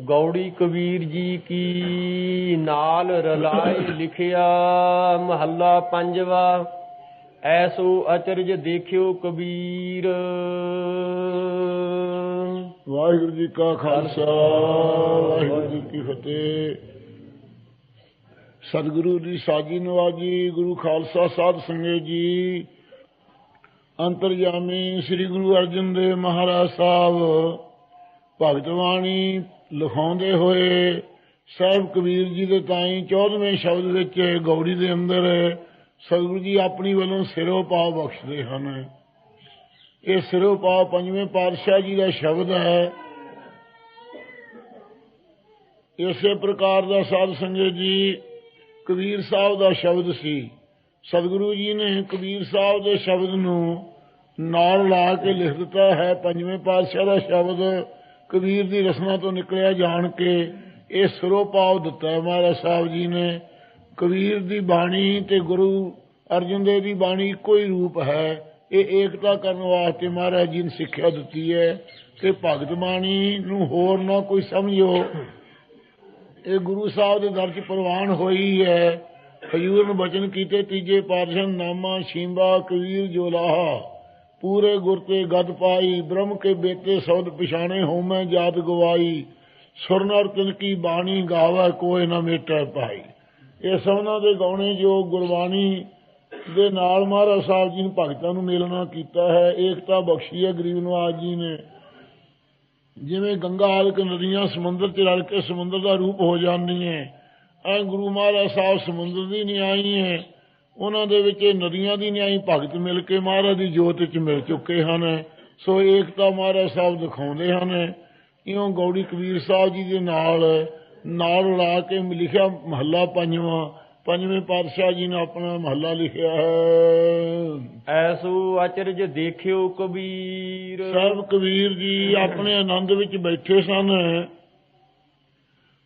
ਗੌੜੀ ਕਬੀਰ ਜੀ ਕੀ ਨਾਲ ਰਲਾਏ ਲਿਖਿਆ, ਮਹੱਲਾ ਪੰਜਵਾ, ਐਸੋ ਅਚਰਜ ਦੇਖਿਓ ਕਬੀਰ। ਵਾਹਿਗੁਰੂ ਜੀ ਕਾ ਖਾਲਸਾ, ਵਾਹਿਗੁਰੂ ਜੀ ਕੀ ਫਤਿਹ। ਸਤਿਗੁਰੂ ਦੀ ਸਾਜੀ ਨਵਾਜੀ, ਗੁਰੂ ਖਾਲਸਾ ਸਾਧ ਸੰਗਤ ਜੀ, ਅੰਤਰਜਾਮੀ ਸ੍ਰੀ ਗੁਰੂ ਅਰਜਨ ਦੇਵ ਮਹਾਰਾਜ ਸਾਹਿਬ, ਭਗਤ ਬਾਣੀ ਲਿਖਾਉਂਦੇ ਹੋਏ ਸਾਹਿਬ ਕਬੀਰ ਜੀ ਦੇ ਤਾਈ 14ਵੇਂ ਸ਼ਬਦ ਵਿੱਚ ਗੌੜੀ ਦੇ ਅੰਦਰ ਸਤਿਗੁਰੂ ਜੀ ਆਪਣੀ ਵੱਲੋਂ ਸਿਰੋਂ ਪਾਉ ਬਖਸ਼ਦੇ ਹਨ। ਇਹ ਸਿਰੋਂ ਪਾਉ ਪੰਜਵੇਂ ਪਾਤਸ਼ਾਹ ਜੀ ਦਾ ਸ਼ਬਦ ਹੈ। ਇਸੇ ਪ੍ਰਕਾਰ ਦਾ ਸਾਧ ਸੰਗਤ ਜੀ ਕਬੀਰ ਸਾਹਿਬ ਦਾ ਸ਼ਬਦ ਸੀ। ਸਤਿਗੁਰੂ ਜੀ ਨੇ ਕਬੀਰ ਸਾਹਿਬ ਦੇ ਸ਼ਬਦ ਨੂੰ ਨਾਲ ਲਾ ਕੇ ਲਿਖ ਦਿੱਤਾ ਹੈ। ਪੰਜਵੇਂ ਪਾਤਸ਼ਾਹ ਦਾ ਸ਼ਬਦ ਕਬੀਰ ਦੀ ਰਸਨਾ ਤੋਂ ਨਿਕਲਿਆ ਜਾਣ ਕੇ ਇਹ ਸਿਰੋਂ ਦਿੱਤਾ ਮਹਾਰਾਜ ਸਾਹਿਬ ਜੀ ਨੇ। ਕਬੀਰ ਦੀ ਬਾਣੀ ਤੇ ਗੁਰੂ ਅਰਜਨ ਦੇਵ ਦੀ ਬਾਣੀ ਇੱਕੋ ਹੀ ਰੂਪ ਹੈ। ਇਹ ਏਕਤਾ ਕਰਨ ਵਾਸਤੇ ਮਹਾਰਾਜ ਜੀ ਨੇ ਸਿੱਖਿਆ ਦਿੱਤੀ ਹੈ ਤੇ ਭਗਤ ਬਾਣੀ ਨੂੰ ਹੋਰ ਨਾ ਕੋਈ ਸਮਝੋ ਇਹ ਗੁਰੂ ਸਾਹਿਬ ਦੇ ਦਰ 'ਚ ਪ੍ਰਵਾਨ ਹੋਈ ਹੈ। ਹਜੂਰ ਨੇ ਬਚਨ ਕੀਤੇ ਤੀਜੇ ਪਾਤਸ਼ਾਹ ਨਾਮਾ ਸ਼ੀਂਬਾ ਕਬੀਰ ਜੋਲਾਹਾ। ਪੂਰੇ ਗੁਰ ਤੇ ਗਦ ਪਾਈ, ਬ੍ਰਹਮ ਕੇ ਬੇਤੇ ਸੌਦ ਪਛਾਣੇ ਹੋਮੈ ਜਾਤ ਗਵਾਈ ਸੁਰਨਰ ਤਿਨ ਕੀ ਬਾਣੀ ਗਾਵੇ ਕੋਈ ਨਾ ਮੇਟੈ ਪਾਈ। ਇਹ ਸਭਨਾਂ ਦੇ ਗਾਉਣੇ ਜੋ ਗੁਰਬਾਣੀ ਦੇ ਨਾਲ ਮਹਾਰਾਜ ਸਾਹਿਬ ਜੀ ਨੇ ਭਗਤਾਂ ਨੂੰ ਮਿਲਣਾ ਕੀਤਾ ਹੈ। ਏਕਤਾ ਬਖਸ਼ੀ ਹੈ ਗਰੀਬ ਨਵਾਜ ਜੀ ਨੇ। ਜਿਵੇਂ ਗੰਗਾ ਆਲਕ ਨਦੀਆਂ ਸਮੁੰਦਰ 'ਚ ਰਲ ਕੇ ਸਮੁੰਦਰ ਦਾ ਰੂਪ ਹੋ ਜਾਂਦੀਆਂ ਐ, ਗੁਰੂ ਮਹਾਰਾਜ ਸਾਹਿਬ ਸਮੁੰਦਰ ਦੀ ਨਿਆਈ ਹੈ ਉਹਨਾਂ ਦੇ ਵਿੱਚ ਇਹ ਨਦੀਆਂ ਦੀ ਨਿਆਈ ਭਗਤ ਮਿਲ ਕੇ ਮਹਾਰਾਜ ਦੀ ਜੋਤ ਵਿੱਚ ਮਿਲ ਚੁੱਕੇ ਹਨ। ਸੋ ਏਕਤਾ ਮਹਾਰਾਜ ਸਾਹਿਬ ਦਿਖਾਉਂਦੇ ਹਨ। ਇਉਂ ਗੌੜੀ ਕਬੀਰ ਸਾਹਿਬ ਜੀ ਦੇ ਨਾਲ ਨਾਲ ਲਾ ਕੇ ਲਿਖਿਆ ਮਹੱਲਾ ਪੰਜਵਾਂ ਪੰਜਵੇਂ ਪਾਤਸ਼ਾਹ ਜੀ ਨੇ ਆਪਣਾ ਮਹੱਲਾ ਲਿਖਿਆ ਹੈ। ਐਸੋ ਅਚਰਜ ਦੇਖਿਓ ਕਬੀਰ। ਸਾਹਿਬ ਕਬੀਰ ਜੀ ਆਪਣੇ ਆਨੰਦ ਵਿੱਚ ਬੈਠੇ ਸਨ।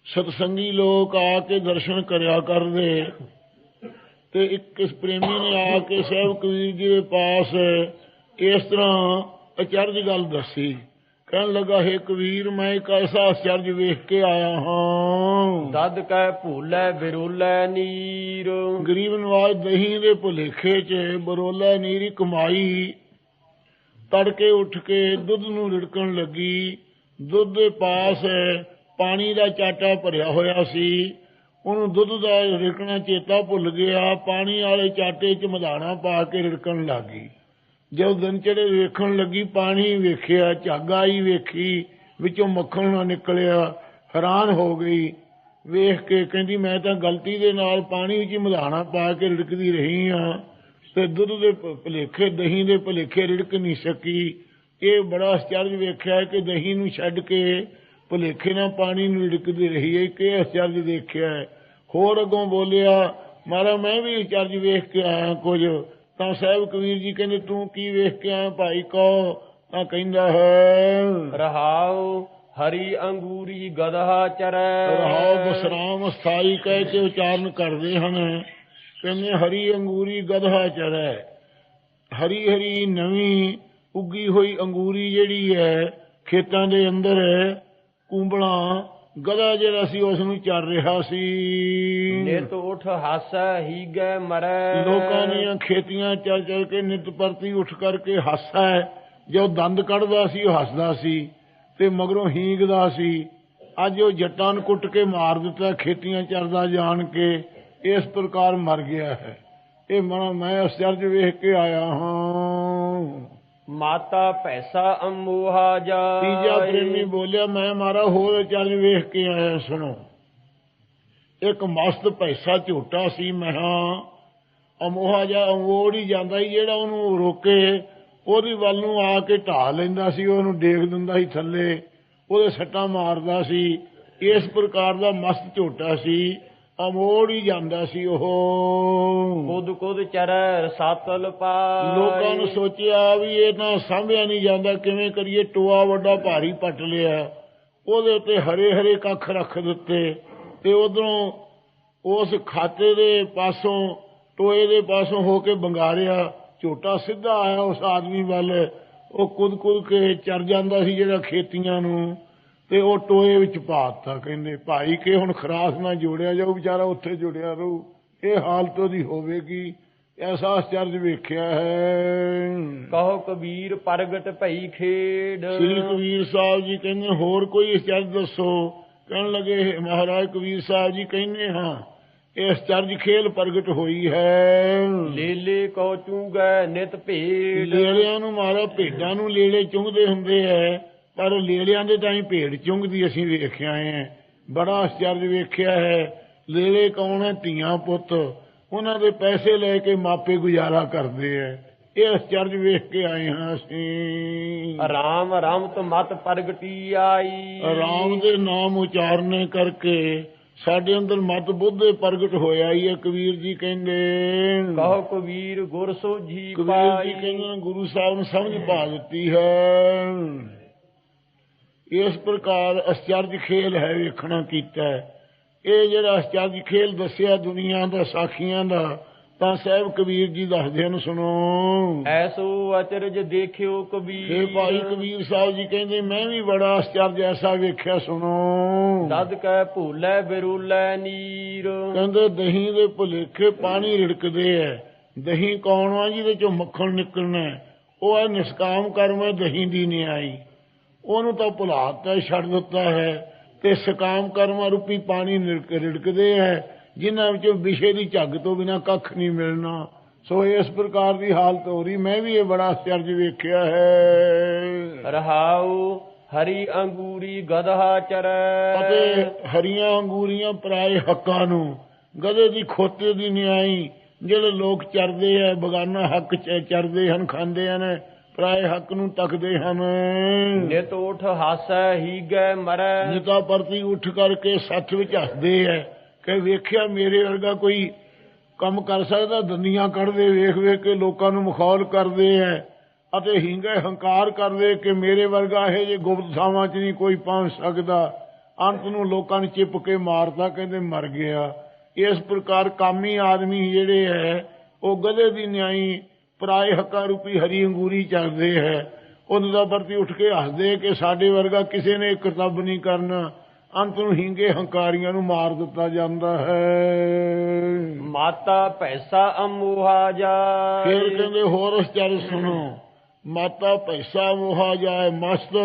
ਸਤਸੰਗੀ ਲੋਕ ਆ ਕੇ ਦਰਸ਼ਨ ਕਰਿਆ ਕਰਦੇ। ਤੇ ਇੱਕ ਇਸ ਪ੍ਰੇਮੀ ਨੇ ਆ ਕੇ ਸਾਹਿਬ ਕਬੀਰ ਜੀ ਦੇ ਪਾਸ ਇਸ ਤਰ੍ਹਾਂ ਅਚਰਜ ਗੱਲ ਦੱਸੀ। ਕਹਿਣ ਲੱਗਾ ਹੈ ਕਬੀਰ ਮੈਂ ਇੱਕ ਐਸਾ ਅਚਰਜ ਵੇਖ ਕੇ ਆਇਆ ਹਾਂ। ਦਦ ਕੈ ਭੂਲੇ ਬਿਰੋਲੇ ਨੀਰ। ਗਰੀਬ ਨਵਾਜ ਦਹੀਂ ਦੇ ਭੁਲੇਖੇ 'ਚ ਬਰੋਲਾ ਨੀਰੀ ਕਮਾਈ। ਤੜਕੇ ਉੱਠ ਕੇ ਦੁੱਧ ਨੂੰ ਰਿੜਕਣ ਲੱਗੀ। ਦੁੱਧ ਦੇ ਪਾਸ ਪਾਣੀ ਦਾ ਚਾਟਾ ਭਰਿਆ ਹੋਇਆ ਸੀ। ਉਹਨੂੰ ਦੁੱਧ ਦਾ ਰਿੜਕਣਾ ਚੇਤਾ ਭੁੱਲ ਗਿਆ, ਪਾਣੀ ਵਾਲੇ ਚਾਟੇ 'ਚ ਮਧਾਣਾ ਪਾ ਕੇ ਰਿੜਕਣ ਲੱਗੀ। ਜਦੋਂ ਦਿਨ ਚੜੇ ਵੇਖਣ ਲੱਗੀ, ਪਾਣੀ ਵੇਖਿਆ, ਝਾਗਾ ਹੀ ਵੇਖੀ, ਵਿੱਚੋਂ ਮੱਖਣ ਨਾ ਨਿਕਲਿਆ, ਹੈਰਾਨ ਹੋ ਗਈ। ਵੇਖ ਕੇ ਕਹਿੰਦੀ, ਮੈਂ ਤਾਂ ਗਲਤੀ ਦੇ ਨਾਲ ਪਾਣੀ ਵਿੱਚ ਮਧਾਣਾ ਪਾ ਕੇ ਰਿੜਕਦੀ ਰਹੀ ਆ ਤੇ ਦੁੱਧ ਦੇ ਭ- ਭੁਲੇਖੇ, ਦਹੀਂ ਦੇ ਭੁਲੇਖੇ ਰਿੜਕ ਨਹੀਂ ਸਕੀ। ਇਹ ਬੜਾ ਅਚਰਜ ਵੇਖਿਆ ਕਿ ਦਹੀਂ ਨੂੰ ਛੱਡ ਕੇ ਭੁਲੇਖੇ ਨਾਲ ਪਾਣੀ ਨੂੰ ਰਿੜਕਦੀ ਰਹੀ ਹੈ। ਕਿ ਅਚਰਜ ਦੇਖਿਆ ਹੈ। ਹੋਰ ਅੱਗੋਂ ਬੋਲਿਆ ਮਾਰਾ ਮੈਂ ਵੀ ਅਚਰਜ ਵੇਖ ਕੇ ਆਇਆ ਕੁਝ। ਤਾਂ ਸਾਹਿਬ ਕਬੀਰ ਜੀ ਕਹਿੰਦੇ ਤੂੰ ਕੀ ਵੇਖ ਕੇ ਆਇਆ ਭਾਈ ਕੋ ਤਾਂ ਕਹਿੰਦਾ ਹੈ ਰਹਾਉ ਹਰੀ ਅੰਗੂਰੀ ਗਦਹਾ ਚਰੈ। ਰਹਾਉ ਬਸਰਾਮ ਸਥਾਈ ਕਹਿ ਕੇ ਉਚਾਰਨ ਕਰਦੇ ਹਨ। ਕਹਿੰਦੇ ਹਰੀ ਅੰਗੂਰੀ ਗਧਾ ਚਰੈ। ਹਰੀ ਹਰੀ ਨਵੀਂ ਉੱਗੀ ਹੋਈ ਅੰਗੂਰੀ ਜਿਹੜੀ ਹੈ ਖੇਤਾਂ ਦੇ ਅੰਦਰ ਕੁੰਬਲਾਂ ਗਧਾ ਜਿਹੜਾ ਸੀ ਉਸ ਨੂੰ ਚਰ ਰਿਹਾ ਸੀ। ਨਿਤ ਉਠ ਹਾਸੈ ਹੀਗੈ ਮਰੈ। ਲੋਕਾਂ ਦੀਆਂ ਖੇਤੀਆਂ ਚੱਲ ਚੱਲ ਕੇ ਨਿਤ ਪਰਤੀ ਉੱਠ ਕਰਕੇ ਹੱਸਦਾ ਹੈ। ਜੋ ਦੰਦ ਕੱਢਦਾ ਸੀ ਉਹ ਹੱਸਦਾ ਸੀ ਤੇ ਮਗਰੋਂ ਹੀਂਗਦਾ ਸੀ। ਅੱਜ ਉਹ ਜੱਟਾਂ ਨੂੰ ਕੁੱਟ ਕੇ ਮਾਰ ਦਿੱਤਾ ਖੇਤੀਆਂ ਚਰਦਾ ਜਾਣ ਕੇ। ਇਸ ਪ੍ਰਕਾਰ ਮਰ ਗਿਆ ਹੈ। ਇਹ ਮਨ ਮੈਂ ਅਸਚਰਜ ਵੇਖ ਕੇ ਆਇਆ ਹਾਂ। ਮਾਤਾ ਭੈਸਾ ਅਮੋਹਾ ਜਾ ਤੀਜਾ ਪ੍ਰੇਮੀ ਬੋਲਿਆ, ਮੈਂ ਮਾਰਾ ਹੋਰ ਅਚਰਜ ਵੇਖ ਕੇ ਆਇਆ, ਸੁਣੋ। ਇੱਕ ਮਸਤ ਪੈਸਾ ਝੋਟਾ ਸੀ ਮਹਾ ਅਮੋਹਾ ਜਾ ਅਮੋੜ ਹੀ ਜਾਂਦਾ ਸੀ, ਜਿਹੜਾ ਉਹਨੂੰ ਰੋਕੇ, ਉਹਦੀ ਵੱਲ ਨੂੰ ਆ ਕੇ ਢਾ ਲੈਂਦਾ ਸੀ, ਉਹਨੂੰ ਦੇਖ ਦਿੰਦਾ ਸੀ ਥੱਲੇ, ਉਹਦੇ ਸੱਟਾਂ ਮਾਰਦਾ ਸੀ। ਇਸ ਪ੍ਰਕਾਰ ਦਾ ਮਸਤ ਝੋਟਾ ਸੀ। ਅਮੋੜ ਹੀ ਜਾਂਦਾ ਸੀ ਉਹ। ਕੁਦ ਕੁਦ ਚਰੈ ਰਸਾਤਲ ਪਾਈ। ਲੋਕਾਂ ਨੂੰ ਸੋਚਿਆ ਵੀ ਇਹ ਤਾਂ ਸਾਂਭਿਆ ਨਹੀਂ ਜਾਂਦਾ ਕਿਵੇਂ ਕਰੀਏ? ਟੋਆ ਵੱਡਾ ਭਾਰੀ ਪੱਟ ਲਿਆ। ਉਹਦੇ ਉੱਤੇ ਹਰੇ ਹਰੇ ਕੱਖ ਰੱਖ ਦਿੱਤੇ। ਤੇ ਉਧਰੋਂ ਉਸ ਖਾਤੇ ਦੇ ਪਾਸੋਂ ਟੋਏ ਦੇ ਪਾਸੋਂ ਹੋ ਕੇ ਬੰਗਾਰਿਆ। ਝੋਟਾ ਸਿੱਧਾ ਆਇਆ ਉਸ ਆਦਮੀ ਵੱਲ। ਉਹ ਕੁਦ ਕੁਦ ਕੇ ਚਰ ਜਾਂਦਾ ਸੀ ਜਿਹੜਾ ਖੇਤੀਆਂ ਨੂੰ। ਤੇ ਉਹ ਟੋਏ ਵਿੱਚ ਪਾਤਾ ਕਹਿੰਦੇ ਭਾਈ ਕਿ ਹੁਣ ਖਰਾਸ ਨਾ ਜੋੜਿਆ ਜਾਊ ਵਿਚਾਰਾ ਉੱਥੇ ਜੁੜਿਆ ਰਹੂ। ਇਹ ਹਾਲਤ ਉਹਦੀ ਹੋਵੇਗੀ। ਐਸਾ ਅਚਰਜ ਵੇਖਿਆ ਹੈ। ਕਹੋ ਕਬੀਰ ਪ੍ਰਗਟ ਭਈ ਖੇਡ। ਸ੍ਰੀ ਕਬੀਰ ਸਾਹਿਬ ਜੀ ਕਹਿੰਦੇ ਹੋਰ ਕੋਈ ਅਚਰਜ ਦੱਸੋ? ਕਹਿਣ ਲੱਗੇ ਮਹਾਰਾਜ ਕਬੀਰ ਸਾਹਿਬ ਜੀ ਕਹਿੰਦੇ ਹਾਂ ਇਹ ਅਚਰਜ ਖੇਲ ਪ੍ਰਗਟ ਹੋਈ ਹੈ। ਲੇਲੇ ਕੋ ਚੂਗੈ ਨਿਤ ਭੇਡ। ਲੇਲਿਆਂ ਨੂੰ ਮਾਰਾ ਭੇਡਾਂ ਨੂੰ ਲੇਲੇ ਚੁੰਗਦੇ ਹੁੰਦੇ ਐ ਪਰ ਲੇਲਿਆਂ ਦੇ ਤਾਂ ਹੀ ਭੇਡ ਚੁੰਗਦੀ ਅਸੀਂ ਵੇਖਿਆ ਹੈ ਬੜਾ ਅਚਰਜ ਵੇਖਿਆ ਹੈ ਲੇਲੇ ਕੌਣ ਹੈ ਧੀਆਂ ਪੁੱਤ? ਉਹਨਾਂ ਦੇ ਪੈਸੇ ਲੈ ਕੇ ਮਾਪੇ ਗੁਜ਼ਾਰਾ ਕਰਦੇ ਐ। ਇਹ ਅਚਰਜ ਵੇਖ ਕੇ ਆਏ ਹਾਂ ਅਸੀਂ। ਰਾਮ ਰਮਤ ਮਤ ਪ੍ਰਗਟੀ ਆਈ। ਰਾਮ ਦੇ ਨਾਮ ਉਚਾਰਨੇ ਕਰਕੇ ਸਾਡੇ ਅੰਦਰ ਮਤ ਬੁੱਧੇ ਪ੍ਰਗਟ ਹੋਇਆ ਹੀ ਹੈ ਕਬੀਰ ਜੀ ਕਹਿੰਦੇ। ਕਹੋ ਕਬੀਰ ਗੁਰ ਸੋਝੀ ਕਬੀਰ ਜੀ ਪਾਈ। ਕਹਿੰਦੇ ਗੁਰੂ ਸਾਹਿਬ ਨੂੰ ਸਮਝ ਪਾ ਦਿੱਤੀ ਹੈ। ਇਸ ਪ੍ਰਕਾਰ ਅਸਚਰਜ ਖੇਲ ਹੈ ਵੇਖਣਾ ਕੀਤਾ। ਇਹ ਜਿਹੜਾ ਅਸਚਰਜ ਖੇਲ ਦੱਸਿਆ ਦੁਨੀਆ ਦਾ ਸਾਖੀਆਂ ਦਾ ਤਾਂ ਸਾਹਿਬ ਕਬੀਰ ਜੀ ਦੱਸਦੇ ਹਨ ਸੁਣੋ। ਐਸੋ ਅਚਰਜ ਦੇਖਿਓ ਕਬੀਰ। ਇਹ ਭਾਈ ਕਬੀਰ ਸਾਹਿਬ ਜੀ ਕਹਿੰਦੇ ਮੈਂ ਵੀ ਬੜਾ ਅਸਚਰਜ ਐਸਾ ਵੇਖਿਆ ਸੁਣੋ। ਤਦ ਕੈ ਭੂਲੇ ਬਿਰੂਲੇ ਨੀਰ। ਕਹਿੰਦੇ ਦਹੀਂ ਦੇ ਭੁਲੇਖੇ ਪਾਣੀ ਰਿੜਕਦੇ ਐ। ਦਹੀਂ ਕੌਣ ਆ ਜਿਹਦੇ ਚੋਂ ਮੱਖਣ ਨਿਕਲਣਾ? ਉਹ ਹੈ ਨਿਸਕਾਮ ਕਰਮ ਹੈ ਦਹੀਂ ਦੀ ਨਿਆਈ। ਉਹਨੂੰ ਤਾਂ ਭੁਲਾਤਾ ਛੱਡ ਦਿੱਤਾ ਹੈ ਤੇ ਸਕਾਮ ਕਰਮ ਰੂਪੀ ਪਾਣੀ ਰਿੜਕਦੇ ਐ ਜਿਨ੍ਹਾਂ ਵਿੱਚੋਂ ਵਿਸ਼ੇ ਦੀ ਝੱਗ ਤੋਂ ਬਿਨਾ ਕੱਖ ਨਹੀਂ ਮਿਲਣਾ। ਸੋ ਇਸ ਪ੍ਰਕਾਰ ਦੀ ਹਾਲਤ ਹੋ ਰਹੀ। ਮੈਂ ਵੀ ਇਹ ਬੜਾ ਅਚਰਜ ਵੇਖਿਆ ਹੈ। ਰਹਾਉ ਹਰੀ ਅੰਗੂਰੀ ਗਧਾ ਚਰੈ। ਅਤੇ ਹਰੀਆਂ ਅੰਗੂਰੀਆਂ ਪਰਾਏ ਹੱਕਾਂ ਨੂੰ ਗਧੇ ਦੀ ਖੋਤੇ ਦੀ ਨਿਆਈ ਜਿਹੜੇ ਲੋਕ ਚਰਦੇ ਆ ਬਗਾਨਾ ਹੱਕ ਚਰਦੇ ਹਨ ਖਾਂਦੇ ਹਨ ਪਰਾਏ ਹੱਕ ਨੂੰ ਤੱਕਦੇ ਹਨ। ਨਿਤ ਉਠ ਹਾਸੈ ਹੀਗੈ ਮਰੈ। ਨਿਤਾ ਪ੍ਰਤੀ ਉੱਠ ਕਰਕੇ ਸੱਚ ਵਿੱਚ ਹੱਸਦੇ ਐ। ਕਿ ਵੇਖਿਆ ਮੇਰੇ ਵਰਗਾ ਕੋਈ ਕੰਮ ਕਰ ਸਕਦਾ ਦੰਦੀਆਂ ਕੱਢਦੇ ਵੇਖ ਵੇਖ ਕੇ ਲੋਕਾਂ ਨੂੰ ਮਖੌਲ ਕਰਦੇ ਐ। ਅਤੇ ਹਿੰਗੇ ਹੰਕਾਰ ਕਰਦੇ ਕਿ ਮੇਰੇ ਵਰਗਾ ਇਹ ਜੇ ਗੁਪਤ ਥਾਵਾਂ 'ਚ ਨਹੀਂ ਕੋਈ ਪਹੁੰਚ ਸਕਦਾ। ਅੰਤ ਨੂੰ ਲੋਕਾਂ ਨੇ ਚਿਪ ਕੇ ਮਾਰਦਾ ਕਹਿੰਦੇ ਮਰ ਗਿਆ। ਇਸ ਪ੍ਰਕਾਰ ਕਾਮੀ ਆਦਮੀ ਜਿਹੜੇ ਹੈ ਉਹ ਗਧੇ ਦੀ ਨਿਆਈ ਪਰਾਏ ਹੱਕਾਂ ਰੂਪੀ ਹਰੀ ਅੰਗੂਰੀ ਚੱਲਦੇ ਹੈ। ਉਹਨਾਂ ਦਾ ਪ੍ਰਤੀ ਉੱਠ ਕੇ ਹੱਸਦੇ ਕਿ ਸਾਡੇ ਵਰਗਾ ਕਿਸੇ ਨੇ ਕਰਤੱਵ ਨਹੀਂ ਕਰਨਾ। ਅੰਤ ਨੂੰ ਹਿੰਗੇ ਹੰਕਾਰੀਆਂ ਨੂੰ ਮਾਰ ਦਿੱਤਾ ਜਾਂਦਾ ਹੈ। ਮਾਤਾ ਪੈਸਾ ਅਮੂਹਾ ਜਾਏ। ਫਿਰ ਕਹਿੰਦੇ ਹੋਰ ਉਸ ਚਰ ਸੁਣੋ। ਮਾਤਾ ਪੈਸਾ ਮੋਹਾ ਜਾਏ ਮਸਤ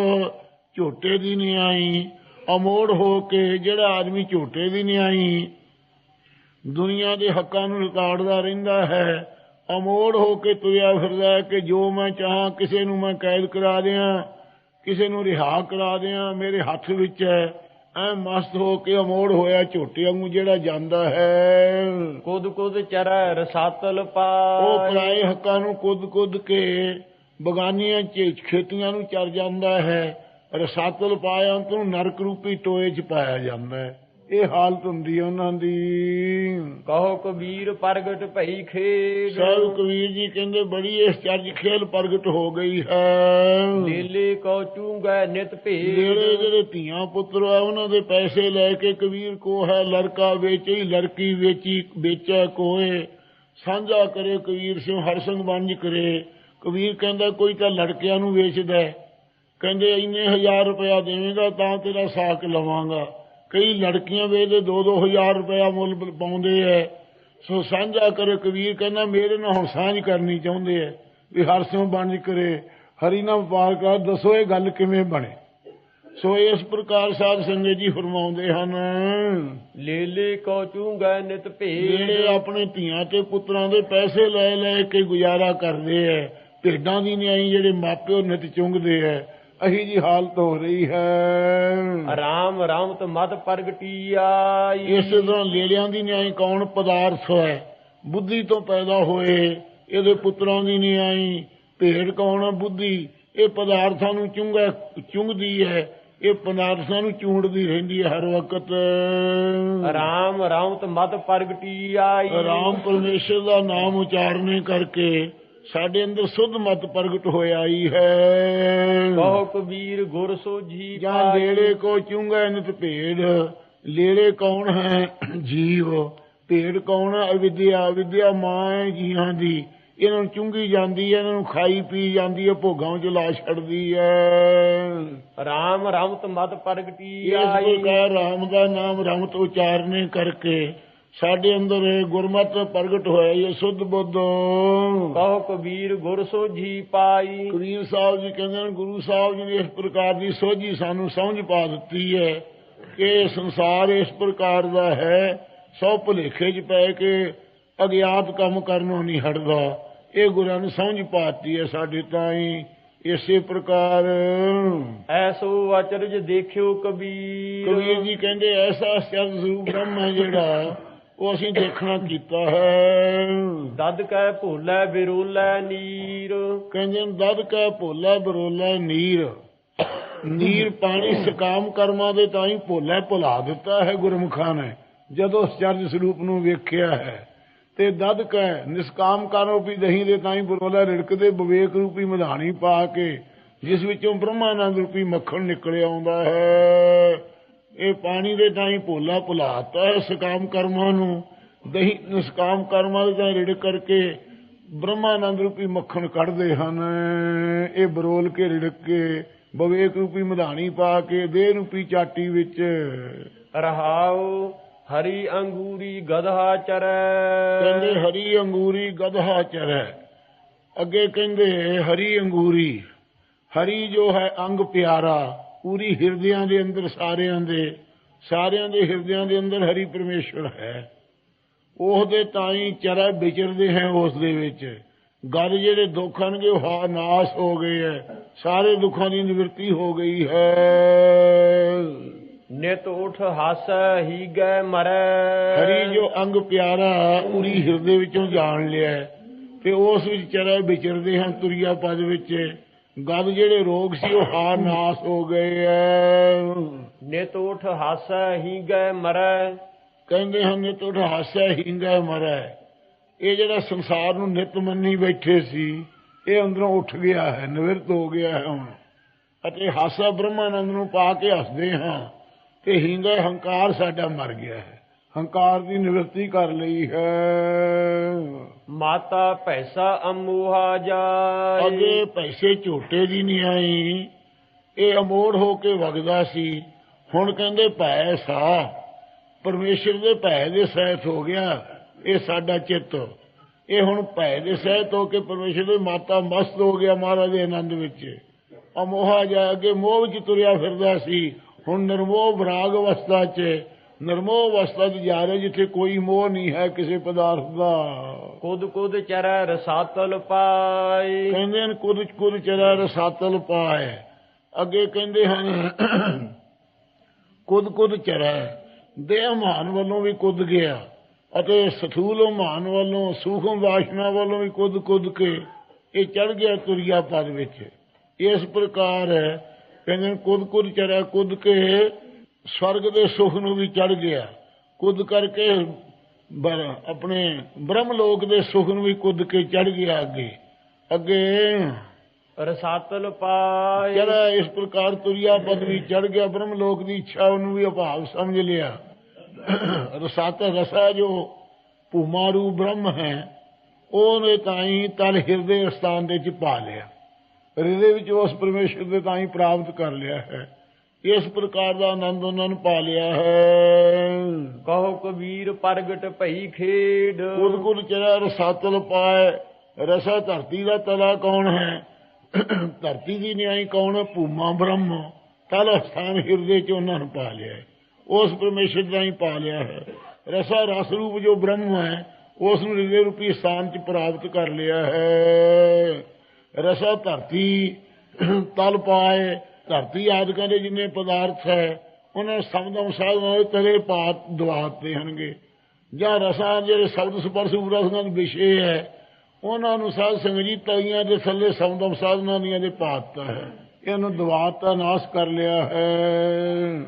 ਝੋਟੇ ਦੀ ਨਿਆਈ। ਅਮੋੜ ਹੋ ਕੇ ਜਿਹੜਾ ਆਦਮੀ ਝੋਟੇ ਦੀ ਨਿਆਈ ਦੁਨੀਆ ਦੇ ਹੱਕਾਂ ਨੂੰ ਰਿਕਾਰਡਦਾ ਰਹਿੰਦਾ ਹੈ ਅਮੋੜ ਹੋ ਕੇ ਤੁਰਿਆ ਫਿਰਦਾ ਹੈ ਕਿ ਜੋ ਮੈਂ ਚਾਹਾਂ ਕਿਸੇ ਨੂੰ ਮੈਂ ਕੈਦ ਕਰਾ ਦਿਆਂ ਕਿਸੇ ਨੂੰ ਰਿਹਾ ਕਰਾ ਦਿਆਂ ਮੇਰੇ ਹੱਥ ਵਿੱਚ ਹੈ। ਐ ਮਸਤ ਹੋ ਕੇ ਅਮੋੜ ਹੋਇਆ ਝੋਟੇ ਵਾਂਗੂ ਜਿਹੜਾ ਜਾਂਦਾ ਹੈ। ਕੁਦ ਕੁਦ ਚਰੈ ਰਸਾਤਲ ਉਹ ਪਾਈ ਪਰਾਏ ਹੱਕਾਂ ਨੂੰ ਕੁੱਦ ਕੁੱਦ ਕੇ ਬਗਾਨੀਆਂ ਚ ਖੇਤੀਆਂ ਨੂੰ ਚਰ ਜਾਂਦਾ ਹੈ। ਰਸਾਤਲ ਪਾਇਆ ਨੂੰ ਨਰਕ ਰੂਪੀ ਟੋਏ ਚ ਪਾਇਆ ਜਾਂਦਾ ਹੈ। ਇਹ ਹਾਲਤ ਹੁੰਦੀ ਹੈ ਉਹਨਾਂ ਦੀ। ਕਹੋ ਕਬੀਰ ਪ੍ਰਗਟ ਭਈ ਖੇਡ। ਸਾਹਿਬ ਕਬੀਰ ਜੀ ਕਹਿੰਦੇ ਬੜੀ ਇਸ ਚਰਜ ਖੇਲ ਪ੍ਰਗਟ ਹੋ ਗਈ ਹੈ। ਲੇਲੇ ਕੋ ਚੂੰਗੈ ਨਿਤ ਜਿਹੜੇ ਭੇਡ ਜਿਹੜੇ ਧੀਆਂ ਪੁੱਤਰ ਆ ਉਹਨਾਂ ਦੇ ਪੈਸੇ ਲੈ ਕੇ ਕਬੀਰ ਕੋ ਹੈ ਲੜਕਾ ਵੇਚੀ ਲੜਕੀ ਵੇਚੀ ਵੇਚੈ ਕੋਏ। ਸਾਂਝਾ ਕਰੇ ਕਬੀਰ ਸਿਉ ਹਰ ਸੰਗ ਵੰਜ ਕਰੇ। ਕਬੀਰ ਕਹਿੰਦਾ ਕੋਈ ਤਾਂ ਲੜਕਿਆਂ ਨੂੰ ਵੇਚਦਾ। ਕਹਿੰਦੇ ਇੰਨੇ ਹਜ਼ਾਰ ਰੁਪਇਆ ਦੇਵੇਂਗਾ ਤਾਂ ਤੇਰਾ ਸਾਕ ਲਵਾਂਗਾ। ਕਈ ਲੜਕੀਆਂ ਵੇਚਦੇ 2-2000 ਰੁਪਇਆ ਮੁੱਲ ਪਾਉਂਦੇ ਐ। ਸੋ ਸਾਂਝਾ ਕਰੇ ਕਬੀਰ ਕਹਿੰਦਾ ਮੇਰੇ ਨਾਲ ਹੁਣ ਸਾਂਝ ਕਰਨੀ ਚਾਹੁੰਦੇ ਐ ਵੀ ਹਰ ਸਿਉ ਵੰਜ ਕਰੇ। ਹਰੀ ਨਾਲ ਵਪਾਰ ਕਰ ਦੱਸੋ ਇਹ ਗੱਲ ਕਿਵੇਂ ਬਣੇ? ਸੋ ਇਸ ਪ੍ਰਕਾਰ ਸਾਧ ਸੰਗਤ ਜੀ ਫਰਮਾਉਂਦੇ ਹਨ ਲੇਲੇ ਕੋ ਚੂੰਗੈ ਨਿਤ ਜਿਹੜੇ ਭੇਡ ਆਪਣੇ ਧੀਆਂ ਤੇ ਪੁੱਤਰਾਂ ਦੇ ਪੈਸੇ ਲੈ ਲੈ ਕੇ ਗੁਜ਼ਾਰਾ ਕਰਦੇ ਐ ਭੇਡਾਂ ਦੀ ਨਿਆਈ ਜਿਹੜੇ ਮਾਪਿਓ ਨਿਤ ਚੁੰਗਦੇ ਐ ਅਹੀ ਜੀ ਹਾਲਤ ਹੋ ਰਹੀ ਹੈ। ਰਾਮ ਰਾਮਤ ਮਤ ਪ੍ਰਗਟੀ ਆਈ ਇਸੇ ਤਰ੍ਹਾਂ ਲੇਲਿਆਂ ਦੀ ਨਿਆਈ ਕੌਣ ਪਦਾਰਥ ਹੈ? ਬੁੱਧੀ ਤੋਂ ਪੈਦਾ ਹੋਏ ਇਹਦੇ ਪੁੱਤਰਾਂ ਦੀ ਨਿਆਈ ਭੇਡ ਕੌਣ ਹੈ ਬੁੱਧੀ? ਇਹ ਪਦਾਰਥਾਂ ਨੂੰ ਚੁੰਗਾ ਚੁੰਗਦੀ ਹੈ। ਇਹ ਪਦਾਰਥਾਂ ਨੂੰ ਚੂੰਡਦੀ ਰਹਿੰਦੀ ਹੈ ਹਰ ਵਕਤ। ਰਾਮ ਰਾਮਤ ਮਤ ਪ੍ਰਗਟੀ ਆਈ ਰਾਮ ਪਰਮੇਸ਼ਰ ਦਾ ਨਾਮ ਉਚਾਰਨੇ ਕਰਕੇ ਸਾਡੇ ਅੰਦਰ ਸੁਧ ਮਤ ਪ੍ਰਗਟ ਹੋਇਆ ਹੀ ਹੈ। ਕਹੋ ਕਬੀਰ ਗੁਰ ਸੋਝੀ ਜਾਂ ਲੇੜੇ ਕੋ ਚੁੰਗਾ ਨਿਤ ਭੇਡ ਲੇੜੇ ਕੌਣ ਹੈ ਜੀਵ? ਭੇਡ ਕੌਣ ਹੈ? ਅਵਿਦਿਆ ਅਵਿਦਿਆ ਮਾਂ ਹੈ ਜੀਵਾਂ ਦੀ। ਇਹਨਾਂ ਨੂੰ ਚੁੰਗੀ ਜਾਂਦੀ ਹੈ ਇਹਨਾਂ ਨੂੰ ਖਾਈ ਪੀ ਜਾਂਦੀ ਹੈ ਭੋਗਾਂ 'ਚ ਲਾ ਛੱਡਦੀ ਹੈ। ਰਾਮ ਰਮਤ ਮਤ ਪ੍ਰਗਟੀ ਇਸ ਆਈ। ਪ੍ਰਕਾਰ ਰਾਮ ਦਾ ਨਾਮ ਰਮਤ ਉਚਾਰਨੇ ਕਰਕੇ ਸਾਡੇ ਅੰਦਰ ਇਹ ਗੁਰਮਤ ਪ੍ਰਗਟ ਹੋਇਆ ਇਹ ਸੁੱਧ ਬੁੱਧ। ਕਹੋ ਕਬੀਰ ਗੁਰ ਸੋਝੀ ਪਾਈ। ਕਬੀਰ ਸਾਹਿਬ ਜੀ ਕਹਿੰਦੇ ਨੇ ਗੁਰੂ ਸਾਹਿਬ ਜੀ ਨੇ ਇਸ ਪ੍ਰਕਾਰ ਦੀ ਸੋਝੀ ਸਾਨੂੰ ਸਮਝ ਪਾ ਦਿੱਤੀ ਹੈ ਕਿ ਇਹ ਸੰਸਾਰ ਇਸ ਪ੍ਰਕਾਰ ਦਾ ਹੈ ਸਭ ਭੁਲੇਖੇ 'ਚ ਪੈ ਕੇ ਅਗਿਆਤ ਕੰਮ ਕਰਨੋਂ ਨਹੀਂ ਹਟਦਾ। ਇਹ ਗੁਰਾਂ ਨੇ ਸਮਝ ਪਾਤੀ ਹੈ ਸਾਡੇ ਤਾਈਂ ਇਸੇ ਪ੍ਰਕਾਰ। ਐਸੋ ਅਚਰਜ ਦੇਖਿਓ ਕਬੀਰ। ਕਬੀਰ ਜੀ ਕਹਿੰਦੇ ਐਸਾ ਸਰੂਪ ਬ੍ਰਹਮ ਹੈ ਜਿਹੜਾ ਉਹ ਅਸੀਂ ਦੇਖਣਾ ਕੀਤਾ ਹੈ। ਦਦ ਕੈ ਭੋਲੇ ਬਿਰੋਲੇ ਨੀਰ। ਕਹਿੰਦੇ ਦਦ ਕਾ ਭੋਲਾ ਬਰੋਲਾ ਨੀਰ। ਨੀਰ ਪਾਣੀ ਸਕਾਮ ਕਰਮਾਂ ਦੇ ਤਾਂ ਹੀ ਭੋਲਾ ਭੁਲਾ ਦਿੱਤਾ ਹੈ ਗੁਰਮੁਖਾਂ ਨੇ। ਜਦੋਂ ਚਰਜ ਸਰੂਪ ਨੂੰ ਵੇਖਿਆ ਹੈ ਤੇ ਦਦ ਕਾ ਨਿਸਕਾਮ ਕਰੋ ਵੀ ਦਹੀਂ ਦੇ ਤਾਂ ਹੀ ਬਰੋਲਾ ਰਿੜਕਦੇ ਵਿਵੇਕ ਰੂਪੀ ਮਧਾਣੀ ਪਾ ਕੇ ਜਿਸ ਵਿੱਚੋਂ ਬ੍ਰਹਮਾਨੰਦ ਰੂਪੀ ਮੱਖਣ ਨਿਕਲ ਆਉਂਦਾ ਹੈ। ਇਹ ਪਾਣੀ ਦੇ ਤਾਂ ਹੀ ਭੋਲਾ ਭੁਲਾਤਾ ਹੈ ਸਕਾਮ ਕਰਮਾਂ ਨੂੰ। ਦਹੀਂ ਨਿਸਕਾਮ ਕਰਮਾਂ ਦੇ ਤਾਂ ਰਿੜਕ ਕਰਕੇ ਬ੍ਰਹਮਾਨੰਦ ਰੂਪੀ ਮੱਖਣ ਕੱਢਦੇ ਹਨ। ਇਹ ਬਰੋਲ ਕੇ ਰਿੜਕ ਕੇ ਵਿਵੇਕ ਰੂਪੀ ਮਧਾਣੀ ਪਾ ਕੇ ਦੇਹ ਰੂਪੀ ਚਾਟੀ ਵਿੱਚ ਰਹਾਉ, ਹਰੀ ਅੰਗੂਰੀ ਗਧਾ ਕਹਿੰਦੇ ਚਰੈ ਹਰੀ ਅੰਗੂਰੀ ਗਧਾ ਚਰੈ। ਅੱਗੇ ਕਹਿੰਦੇ ਹਰੀ ਅੰਗੂਰੀ, ਹਰੀ ਜੋ ਹੈ ਅੰਗ ਪਿਆਰਾ ਪੂਰੀ ਹਿਰਦਿਆਂ ਦੇ ਅੰਦਰ ਸਾਰਿਆਂ ਦੇ ਸਾਰਿਆਂ ਦੇ ਹਿਰਦਿਆਂ ਦੇ ਅੰਦਰ ਹਰੀ ਪਰਮੇਸ਼ਵਰ ਹੈ। ਉਹਦੇ ਤਾਈ ਚਰੈ ਵਿਚਰਦੇ ਹੈ ਉਸ ਦੇ ਵਿੱਚ। ਗਦ ਜਿਹੜੇ ਦੁੱਖ ਹਨਗੇ ਉਹ ਹਾ ਨਾਸ਼ ਹੋ ਗਏ ਹੈ। ਸਾਰੇ ਦੁੱਖਾਂ ਦੀ ਨਿਵਰਤੀ ਹੋ ਗਈ ਹੈ। ਨਿਤ ਉਠ ਹਾਸੈ ਹੀ ਗੈ ਮਰੈ। ਹਰੀ ਜੋ ਅੰਗ ਪਿਆਰਾ ਪੂਰੀ ਹਿਰਦੇ ਵਿੱਚੋਂ ਜਾਣ ਲਿਆ ਹੈ। ਤੇ ਉਸ ਵਿੱਚ ਚਰੈ ਵਿਚਰਦੇ ਹਨ ਤੁਰਿਆ ਪਦ ਵਿੱਚ। ਗਦ ਜਿਹੜੇ ਰੋਗ ਸੀ ਉਹ ਹਾ ਨਾਸ਼ ਹੋ ਗਏ ਐ। ਨਿਤ ਉਠ ਹਾਸੈ ਹੀ ਗੈ ਮਰੈ। ਕਹਿੰਦੇ ਹਨ ਨਿਤ ਉਠ ਹਾਸਾ ਹਿੰਗਾ ਮਰੈ। ਇਹ ਜਿਹੜਾ ਸੰਸਾਰ ਨੂੰ ਨਿਤ ਮੰਨੀ ਬੈਠੇ ਸੀ ਇਹ ਅੰਦਰੋਂ ਉੱਠ ਗਿਆ ਹੈ ਨਿਵਰਤ ਹੋ ਗਿਆ ਹੈ ਹੁਣ। ਅਤੇ ਹਾਸਾ ਬ੍ਰਹਮਾਨੰਦ ਨੂੰ ਪਾ ਕੇ ਹੱਸਦੇ ਹਾਂ ਤੇ ਹਿੰਗਾ ਹੰਕਾਰ ਸਾਡਾ ਮਰ ਗਿਆ ਹੈ। ਹੰਕਾਰ ਦੀ ਨਿਵਰਤੀ ਕਰ ਲਈ ਹੈ। ਮਾਤਾ ਭੈਸਾ ਅਮੋਹਾ ਜਾਏ। ਅੱਗੇ ਪੈਸੇ ਝੋਟੇ ਦੀ ਨਹੀਂ ਆਈ। ਇਹ ਅਮੋੜ ਹੋ ਕੇ ਵਗਦਾ ਸੀ। ਹੁਣ ਕਹਿੰਦੇ ਪੈਸਾ ਪਰਮੇਸ਼ਰ ਦੇ ਭੈ ਦੇ ਸਹਿਤ ਹੋ ਗਿਆ। ਇਹ ਸਾਡਾ ਚਿੱਤ। ਇਹ ਹੁਣ ਭੈ ਦੇ ਸਹਿਤ ਹੋ ਕੇ ਪਰਮੇਸ਼ਰ ਦੇ ਮਾਤਾ ਮਸਤ ਹੋ ਗਿਆ ਮਹਾਰਾਜ ਦੇ ਆਨੰਦ ਵਿੱਚ। ਅਮੋਹਾ ਜਾ ਅੱਗੇ ਮੋਹ ਵਿੱਚ ਤੁਰਿਆ ਫਿਰਦਾ ਸੀ। ਹੁਣ ਨਿਰਮੋਹ ਵਿਰਾਗ ਅਵਸਥਾ 'ਚ ਨਿਰਮੋਹ ਅਵਸਥਾ 'ਚ ਜਾ ਰਿਹਾ ਜਿੱਥੇ ਕੋਈ ਮੋਹ ਨਹੀਂ ਹੈ ਕਿਸੇ ਪਦਾਰਥ ਦਾ। ਕੁਦ ਕੁਦ ਚਰੈ ਰਸਾਤਲ ਪਾਈ ਕਹਿੰਦੇ ਨੇ ਕੁਦ ਕੁਦ ਚਰਾ ਰਸਾਤਲ ਪਾਏ। ਅੱਗੇ ਕਹਿੰਦੇ ਹਨ ਕੁਦ ਕੁਦ ਚਰਾ ਦੇਹ ਮਾਨ ਵੱਲੋਂ ਵੀ ਕੁੱਦ ਗਿਆ ਅਤੇ ਸਥੂਲ ਮਾਨ ਵੱਲੋਂ ਸੂਖਮ ਵਾਸ਼ਨਾ ਵੱਲੋਂ ਵੀ ਕੁੱਦ ਕੁੱਦ ਕੇ ਇਹ ਚੜ ਗਿਆ ਤੁਰਿਆ ਪਦ ਵਿੱਚ। ਇਸ ਪ੍ਰਕਾਰ ਕਹਿੰਦੇ ਕੁੱਦ ਕੁੱਦ ਚਰਾ ਕੁੱਦ ਕੇ ਸਵਰਗ ਦੇ ਸੁਖ ਨੂੰ ਵੀ ਚੜ ਗਿਆ। ਕੁੱਦ ਕਰਕੇ ਆਪਣੇ ਬ੍ਰਹਮ ਲੋਕ ਦੇ ਸੁਖ ਨੂੰ ਵੀ ਕੁੱਦ ਕੇ ਚੜ ਗਿਆ ਅੱਗੇ। ਅੱਗੇ ਰਸਾਤਲ ਪਾਈ ਜਿਹੜਾ ਇਸ ਪ੍ਰਕਾਰ ਤੁਰਿਆ ਪਦਵੀ ਚੜ ਗਿਆ ਬ੍ਰਹਮ ਲੋਕ ਦੀ ਇੱਛਾ ਉਹਨੂੰ ਵੀ ਅਭਾਵ ਸਮਝ ਲਿਆ। ਰਸਾਤ ਰਸਾ ਜੋ ਭੂਮਾਰੂ ਬ੍ਰਹਮ ਹੈ ਉਹਨੇ ਤਾਈ ਤਲ ਹਿਰਦੇ ਸਥਾਨ ਦੇ ਚ ਪਾ ਲਿਆ। ਹਿਰਦੇ ਵਿੱਚ ਉਸ ਪਰਮੇਸ਼ਰ ਦੇ ਤਾਈ ਪ੍ਰਾਪਤ ਕਰ ਲਿਆ ਹੈ। ਇਸ ਪ੍ਰਕਾਰ ਦਾ ਆਨੰਦ ਉਹਨਾਂ ਨੂੰ ਪਾ ਲਿਆ ਹੈ। ਕਹੋ ਕਬੀਰ ਪ੍ਰਗਟ ਭਈ ਖੇਡ। ਕੁਦ ਕੁਦ ਚਰਾ ਰਸਾਤਲ ਪਾਏ। ਰਸਾ ਧਰਤੀ ਦਾ ਤਲਾ ਕੌਣ ਹੈ? ਧਰਤੀ ਦੀ ਨਿਆਈ ਕੌਣ? ਹੈ ਭੂਮਾ ਬ੍ਰਹਮ। ਤਲ ਸਥਾਨ ਹਿਰਦੇ ਚ ਉਹਨਾਂ ਨੂੰ ਪਾ ਲਿਆ ਹੈ। ਉਸ ਪਰਮੇਸ਼ਰ ਦਾ ਹੀ ਪਾ ਲਿਆ ਹੈ। ਰਸਾ ਰਸ ਰੂਪ ਜੋ ਬ੍ਰਹਮ ਹੈ ਉਸ ਨੂੰ ਹਿਰਦੇ ਰੂਪੀ ਸਥਾਨ ਚ ਪ੍ਰਾਪਤ ਕਰ ਲਿਆ ਹੈ। ਰਸਾ ਧਰਤੀ ਤਲ ਪਾਏ। ਧਰਤੀ ਆਦਿਕਾਂ ਦੇ ਜਿੰਨੇ ਪਦਾਰਥ ਹੈ ਉਹਨਾਂ ਨੂੰ ਸ਼ਬਦ ਅਨੁਸਾਰ ਨਾਲ ਤਰੇ ਪਾਤ ਦਵਾਤੇ ਹਨਗੇ ਜਾਂ ਰਸਾਂ ਜਿਹੜੇ ਸ਼ਬਦ ਸਪਰਸ਼ ਉਪਰਸਾਂ ਦੇ ਵਿਸ਼ੇ ਹੈ ਉਹਨਾਂ ਨੂੰ ਸਾਧ ਸੰਗਤ ਜੀ ਤਲੀਆਂ ਦੇ ਥੱਲੇ ਸ਼ਬਦ ਸਾਧਨਾਂ ਦੀਆਂ ਦੇ ਪਾਤਾ ਹੈ। ਇਹਨੂੰ ਦਵਾਤਾ ਨਾਸ਼ ਕਰ ਲਿਆ ਹੈ।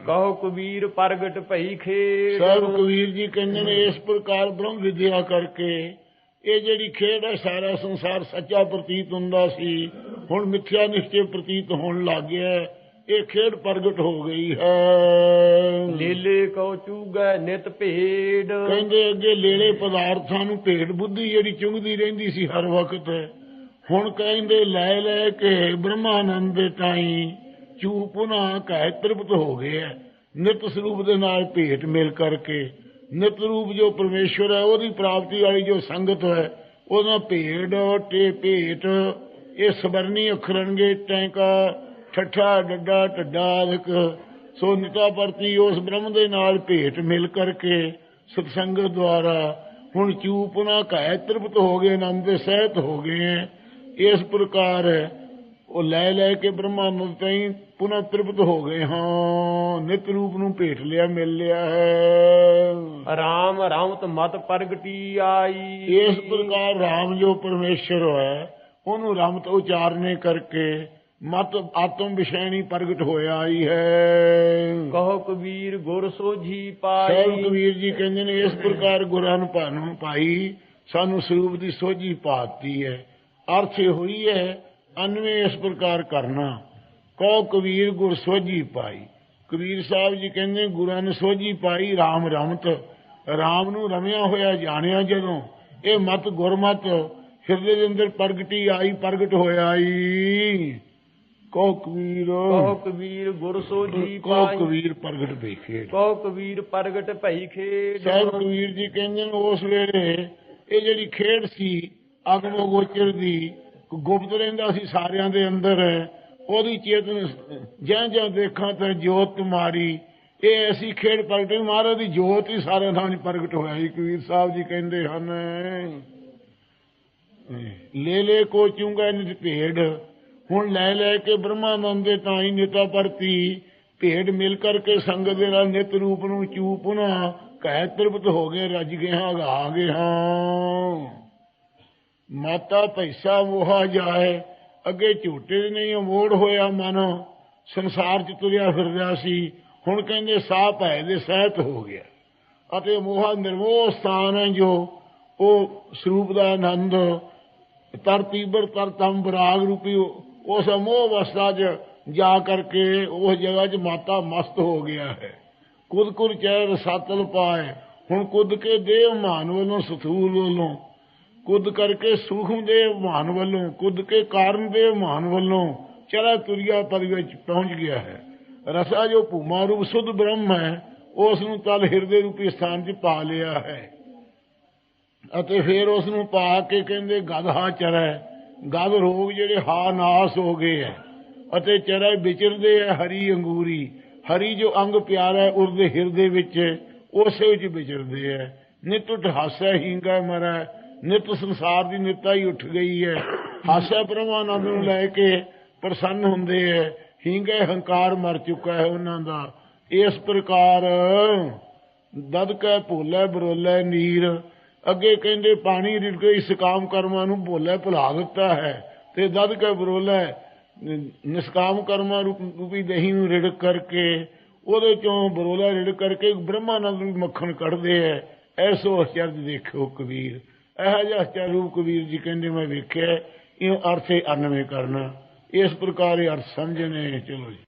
ਕਹੋ ਕਬੀਰ ਪ੍ਰਗਟ ਭਈ ਖੇਡ। ਸਾਹਿਬ ਕਬੀਰ ਜੀ ਕਹਿੰਦੇ ਨੇ ਇਸ ਪ੍ਰਕਾਰ ਬ੍ਰਹਮ ਵਿਦਿਆ ਕਰਕੇ ਇਹ ਜਿਹੜੀ ਖੇਡ ਹੈ ਸਾਰਾ ਸੰਸਾਰ ਸੱਚਾ ਪ੍ਰਤੀਤ ਹੁੰਦਾ ਸੀ। ਹੁਣ ਮਿੱਥਿਆ ਨਿਸ਼ਚੈ ਪ੍ਰਤੀਤ ਹੋਣ ਲੱਗ ਗਿਆ। ਇਹ ਖੇਡ ਪ੍ਰਗਟ ਹੋ ਗਈ ਹੈ। ਲੀਲੇ ਕਉ ਚੂਗੈ ਨਿਤ ਭੇਡ। ਕਹਿੰਦੇ ਅੱਗੇ ਲੇਲੇ ਪਦਾਰਥਾਂ ਨੂੰ ਭੇਡ ਬੁੱਧੀ ਜਿਹੜੀ ਚੁੰਗਦੀ ਰਹਿੰਦੀ ਸੀ ਹਰ ਵਕਤ। ਹੁਣ ਕਹਿੰਦੇ ਲੈ ਲੈ ਕੇ ਬ੍ਰਹਮਾਨੰਦ ਦੇ ਤਾਈ ਚੂ ਪੁਨਾ ਕਹਿ ਤ੍ਰਿਪਤ ਹੋ ਗਏ ਨਿਤ ਸਰੂਪ ਦੇ ਨਾਲ ਭੇਟ ਮਿਲ ਕਰਕੇ ਨਿਤ ਰੂਪ ਜੋ ਪਰਮੇਸ਼ਵਰ ਹੈ ਉਹਦੀ ਪ੍ਰਾਪਤੀ ਵਾਲੀ ਜੋ ਸੰਗਤ ਹੈ ਉਹਦਾ ਭੇਡ ਤੇ ਭੇਟ ਇਹ ਸਵਰਨੀ ਅੱਖਰਨਗੇ ਟੈਂਕਾ ਠੱਠਾ ਡੱਡਾ ਢੱਡਾ ਆਦਿਕ। ਸੋ ਨਿਤਾ ਪਰਤੀ ਉਸ ਬ੍ਰਹਮ ਦੇ ਨਾਲ ਭੇਟ ਮਿਲ ਕਰਕੇ ਸਤਸੰਗਤ ਦੁਆਰਾ ਹੁਣ ਚੂਪਨਾ ਕਹਿ ਤ੍ਰਿਪਤ ਹੋ ਗਏ ਆਨੰਦ ਦੇ ਸਹਿਤ ਹੋ ਗਏ। ਇਸ ਪ੍ਰਕਾਰ ਉਹ ਲੈ ਲੈ ਕੇ ਬ੍ਰਹਮਾਨੰਦ ਤਾਈਂ ਪੁਨः ਤ੍ਰਿਪਤ ਹੋ ਗਏ ਹਾਂ। ਨਿਤ ਰੂਪ ਨੂੰ ਭੇਟ ਲਿਆ ਮਿਲ ਲਿਆ ਹੈ। ਰਾਮ ਰਾਮਤ ਮਤ ਪ੍ਰਗਟੀ ਆਈ। ਇਸ ਪ੍ਰਕਾਰ RAM ਜੋ ਪਰਮੇਸ਼ਰ ਹੈ ਉਹਨੂੰ ਰਮਤ ਉਚਾਰਨੇ ਕਰਕੇ ਮਤ ਆਤਮ ਵਿਸ਼ੈਣੀ ਪ੍ਰਗਟ ਹੋਇਆ ਹੀ ਹੈ। ਕਹੋ ਕਬੀਰ ਗੁਰ ਸੋਝੀ ਸਾਹਿਬ ਪਾਈ ਕਬੀਰ ਜੀ ਕਹਿੰਦੇ ਨੇ ਇਸ ਪ੍ਰਕਾਰ ਗੁਰਾਂ ਨੂੰ ਭਾਨੂੰ ਪਾਈ ਸਾਨੂੰ ਸਰੂਪ ਦੀ ਸੋਝੀ ਪਾਤੀ ਹੈ। ਅਰਥ ਇਹ ਹੋਈ ਹੈ ਅਨਵੇਂ ਇਸ ਪ੍ਰਕਾਰ ਕਰਨਾ। ਕਹੋ ਕਬੀਰ ਗੁਰ ਸੋਝੀ ਪਾਈ। ਕਬੀਰ ਸਾਹਿਬ ਜੀ ਕਹਿੰਦੇ ਗੁਰਾਂ ਨੇ ਸੋਝੀ ਪਾਈ RAM ਰਮਤ। RAM ਨੂੰ ਰਮਿਆ ਹੋਇਆ ਜਾਣਿਆ ਜਦੋਂ ਇਹ ਮਤ ਗੁਰਮਤ ਹਿਰਦੇ ਦੇ ਅੰਦਰ ਪ੍ਰਗਟੀ ਆਈ ਪ੍ਰਗਟ ਹੋਇਆ ਆਈ ਕਹੋ ਕਬੀਰ ਕਹੋ ਕਬੀਰ ਗੁਰ ਸੋਝੀ ਕਹੋ ਪਾਈ। ਕਬੀਰ ਪ੍ਰਗਟ ਵੇਖੇ ਕਹੋ ਕਬੀਰ ਪ੍ਰਗਟ ਭਈ ਖੇਡ। ਸਾਹਿਬ ਕਬੀਰ ਜੀ ਕਹਿੰਦੇ ਨੇ ਉਸ ਵੇਲੇ ਇਹ ਜਿਹੜੀ ਖੇਡ ਸੀ ਅਗਮੋ ਗੋਚਰ ਦੀ ਗੁਪਤ ਰਹਿੰਦਾ ਸੀ ਸਾਰਿਆਂ ਦੇ ਅੰਦਰ। ਉਹਦੀ ਚੇਤਨ ਜਾਂ ਜਾਂ ਦੇਖਾਂ ਤਾਂ ਜੋਤ ਤੁਮਾਰੀ ਇਹ ਐਸੀ ਖੇਡ ਪ੍ਰਗਟੀ ਮਹਾਰਾਜ ਦੀ ਜੋਤ ਹੀ ਸਾਰੇ ਥਾਂ 'ਚ ਪ੍ਰਗਟ ਹੋਇਆ ਜੀ ਕਬੀਰ ਸਾਹਿਬ ਜੀ ਕਹਿੰਦੇ ਹਨ ਲੈ ਲੈ ਕੋ ਚੁੰਗਾ ਨਿਤ ਭੇਡ। ਹੁਣ ਲੈ ਲੈ ਕੇ ਬ੍ਰਹਮਾਨੰਦ ਦੇ ਤਾਂ ਹੀ ਨਿਤਾ ਪਰਤੀ। ਭੇਡ ਮਿਲ ਕਰਕੇ ਸੰਗਤ ਦੇ ਨਾਲ ਨਿਤ ਰੂਪ ਨੂੰ ਚੂਪਨਾ ਕਹਿ ਤ੍ਰਿਪਤ ਹੋ ਗਏ, ਰੱਜ ਗਏ ਹਾਂ, ਗਾ ਗਏ ਹਾਂ। ਮਾਤਾ ਪੈਸਾ ਮੋਹਾ ਜਾਏ, ਅੱਗੇ ਝੂਟੇ ਦੇ ਨਹੀਂ ਮੋੜ ਹੋਇਆ ਮਨ। ਸੰਸਾਰ ਚ ਤੁਰਿਆ ਫਿਰਦਾ ਸੀ, ਹੁਣ ਕਹਿੰਦੇ ਸਾਹ ਭੈ ਦੇ ਸਹਿਤ ਹੋ ਗਿਆ। ਅਤੇ ਮੋਹਾ ਨਿਰਮੋਹ ਸਥਾਨ ਹੈ ਜੋ, ਉਹ ਸਰੂਪ ਦਾ ਆਨੰਦ ਤਰ ਤੀਬਰ ਤਰ ਤਮ ਬਰਾਗ ਰੂਪੀ ਉਸ ਅਮੋਹ ਅਵਸਥਾ 'ਚ ਜਾ ਕਰਕੇ ਉਸ ਜਗ੍ਹਾ 'ਚ ਮਾਤਾ ਮਸਤ ਹੋ ਗਿਆ ਹੈ। ਕੁਦ ਕੁਦ ਚੈਰ ਸਾਤਲ ਪਾਏ। ਹੁਣ ਕੁਦ ਕੇ ਦੇਵ ਮਾਨ ਵੱਲੋਂ ਸਥੂਲ ਵੱਲੋਂ। ਕੁਦ ਕਰਕੇ ਸੂਖਮ ਦੇ ਮਾਨ ਵੱਲੋਂ, ਕੁਦ ਕੇ ਕਾਰਨ ਦੇ ਮਾਨ ਵੱਲੋਂ ਚਲਾ ਤੁਰਿਆ ਪਦ ਵਿੱਚ ਪਹੁੰਚ ਗਿਆ ਹੈ। ਰਸਾ ਜੋ ਭੂਮਾ ਰੂਪ ਸੁਧ ਬ੍ਰਹਮ ਹੈ, ਉਸ ਨੂੰ ਤਲ ਹਿਰਦੇ ਰੂਪੀ ਸਥਾਨ 'ਚ ਪਾ ਲਿਆ ਹੈ। ਅਤੇ ਫਿਰ ਉਸ ਨੂੰ ਪਾ ਕੇ ਕਹਿੰਦੇ ਗਧਾ ਚਰੈ ਗਧ ਰੋਗ ਜਿਹੜੇ ਹਾ ਨਾਸ ਹੋ ਗਏ ਹੈ ਅਤੇ ਚਰੈ ਵਿਚਰਦੇ ਹੈ ਹਰੀ ਅੰਗੂਰੀ, ਹਰੀ ਜੋ ਅੰਗ ਪਿਆਰਾ ਉਰਦੇ ਹਿਰਦੇ ਵਿੱਚ ਉਸੇ ਵਿੱਚ ਵਿਚਰਦੇ ਹੈ ਨਿਤ ਉਠ ਹਾਸੈ ਹੀਂਗਾ ਮਰੈ, ਨਿਤ ਸੰਸਾਰ ਦੀ ਨਿਤਾ ਹੀ ਉੱਠ ਗਈ ਹੈ ਹਾਸੈ ਪ੍ਰਮਾਨੰਦ ਨੂੰ ਲੈ ਕੇ ਪ੍ਰਸੰਨ ਹੁੰਦੇ ਹੈ ਹੀਂਗੇ ਹੰਕਾਰ ਮਰ ਚੁੱਕਾ ਹੈ ਉਹਨਾਂ ਦਾ। ਇਸ ਪ੍ਰਕਾਰ ਦਦ ਕੈ ਭੋਲੇ, ਬਰੋਲੇ, ਨੀਰ ਅੱਗੇ ਕਹਿੰਦੇ ਪਾਣੀ ਰਿੜਕੇ ਇਸ ਕਾਮ ਕਰਮਾਂ ਨੂੰ ਭੋਲੇ, ਭੁਲਾ ਦਿੱਤਾ ਹੈ ਤੇ ਦਦ ਕੈ ਬਰੋਲੇ, ਨਿਸਕਾਮ ਕਰਮਾਂ ਰੂਪੀ ਦਹੀਂ ਨੂੰ ਰਿੜਕ ਕਰਕੇ, ਉਹਦੇ ਚੋਂ ਬਰੋਲਾ ਰਿੜਕ ਕਰਕੇ ਬ੍ਰਹਮਾਨੰਦ ਨੂੰ ਮੱਖਣ ਕੱਢਦੇ ਐ ਐਸੋ ਅਚਰਜ ਦੇਖਿਓ ਕਬੀਰ। ਇਹੋ ਜਿਹਾ ਅਚਰ ਕਬੀਰ ਜੀ ਕਹਿੰਦੇ, ਮੈਂ ਵੇਖਿਆ ਇਹ ਅਰਥੇ ਅਨਵੇਂ ਕਰਨਾ। ਇਸ ਪ੍ਰਕਾਰ ਇਹ ਅਰਥ ਸਮਝਣੇ ਚਲੋ ਜੀ।